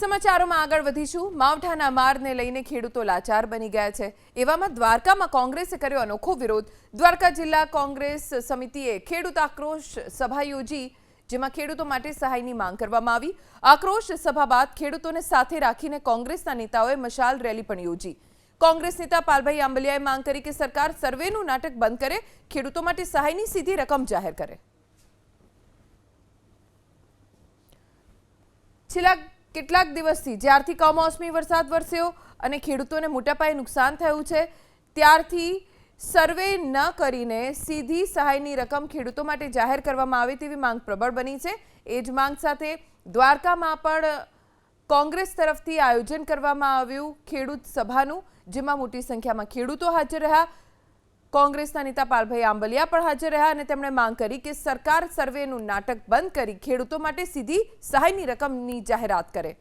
સમાચારોમાં આગળ વધીશું. માવઠાના મારને લઈને ખેડૂતો લાચાર બની ગયા છે. એવામાં દ્વારકામાં કોંગ્રેસે કર્યો અનોખો વિરોધ. દ્વારકા જિલ્લા કોંગ્રેસ સમિતિએ ખેડૂત આક્રોશ સભા યોજી, જેમાં ખેડૂતો માટે સહાયની માંગ કરવામાં આવી. આક્રોશ સભા બાદ ખેડૂતોને સાથે રાખીને કોંગ્રેસના નેતાઓએ મશાલ રેલી પણ યોજી. કોંગ્રેસ નેતા પાલભાઈ આંબલિયાએ માંગ કરી કે સરકાર સર્વેનું નાટક બંધ કરે, ખેડૂતો માટે સહાયની સીધી રકમ જાહેર કરે. છેલ્લા કેટલાક દિવસથી જ્યારથી કમોસમી વરસાદ વરસ્યો અને ખેડૂતોને મોટા પાયે નુકસાન થયું છે, ત્યારથી સર્વે ન કરીને સીધી સહાયની રકમ ખેડૂતો માટે જાહેર કરવામાં આવે તેવી માંગ પ્રબળ બની છે. એ જ માંગ સાથે દ્વારકામાં પણ કોંગ્રેસ તરફથી આયોજન કરવામાં આવ્યું ખેડૂત સભાનું, જેમાં મોટી સંખ્યામાં ખેડૂતો હાજર રહ્યા. કોંગ્રેસના નેતા પાલભાઈ આંબલિયા પણ હાજર રહ્યા અને તેમણે માંગ કરી કે સરકાર સર્વેનું નાટક બંધ કરી ખેડૂતો માટે સીધી સહાયની રકમની જાહેરાત કરે.